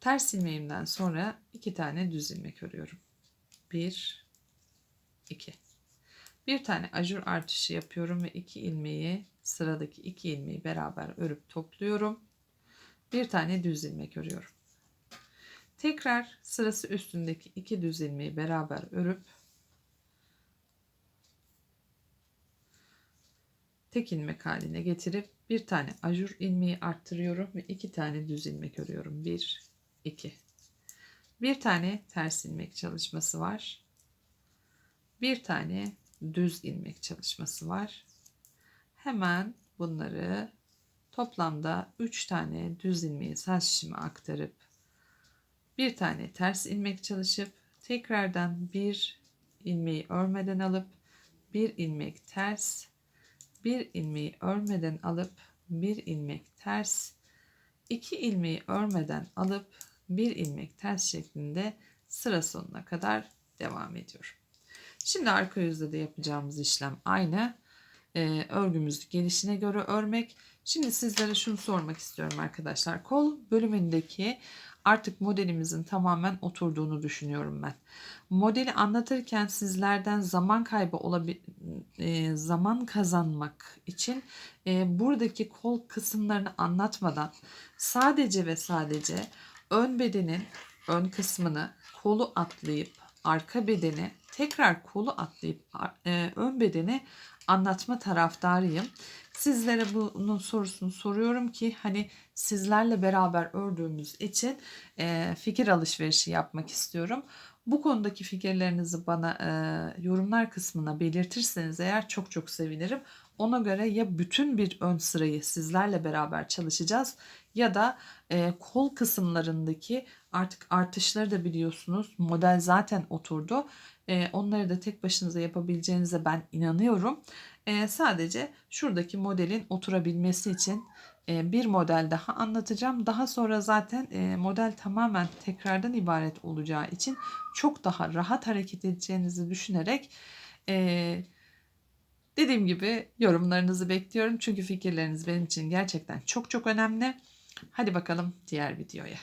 Ters ilmeğimden sonra iki tane düz ilmek örüyorum. Bir, iki. Bir tane ajur artışı yapıyorum ve iki ilmeği sıradaki iki ilmeği beraber örüp topluyorum. Bir tane düz ilmek örüyorum. Tekrar sırası üstündeki iki düz ilmeği beraber örüp tek ilmek haline getirip bir tane ajur ilmeği arttırıyorum ve iki tane düz ilmek örüyorum. Bir, iki. Bir tane ters ilmek çalışması var. Bir tane düz ilmek çalışması var. Hemen bunları toplamda 3 tane düz ilmeği saç şişime aktarıp bir tane ters ilmek çalışıp tekrardan bir ilmeği örmeden alıp bir ilmek ters bir ilmeği örmeden alıp bir ilmek ters iki ilmeği örmeden alıp bir ilmek ters şeklinde sıra sonuna kadar devam ediyorum. Şimdi arka yüzde de yapacağımız işlem aynı. Ee, örgümüzü gelişine göre örmek. Şimdi sizlere şunu sormak istiyorum arkadaşlar. Kol bölümündeki artık modelimizin tamamen oturduğunu düşünüyorum ben. Modeli anlatırken sizlerden zaman kaybı olabil e, zaman kazanmak için e, buradaki kol kısımlarını anlatmadan sadece ve sadece ön bedenin ön kısmını kolu atlayıp arka bedeni tekrar kolu atlayıp e, ön bedeni anlatma taraftarıyım. Sizlere bunun sorusunu soruyorum ki hani sizlerle beraber ördüğümüz için e, fikir alışverişi yapmak istiyorum. Bu konudaki fikirlerinizi bana e, yorumlar kısmına belirtirseniz eğer çok çok sevinirim. Ona göre ya bütün bir ön sırayı sizlerle beraber çalışacağız ya da e, kol kısımlarındaki artık artışları da biliyorsunuz. Model zaten oturdu. E, onları da tek başınıza yapabileceğinize ben inanıyorum. E, sadece şuradaki modelin oturabilmesi için bir model daha anlatacağım. Daha sonra zaten e, model tamamen tekrardan ibaret olacağı için çok daha rahat hareket edeceğinizi düşünerek e, dediğim gibi yorumlarınızı bekliyorum. Çünkü fikirleriniz benim için gerçekten çok çok önemli. Hadi bakalım diğer videoya.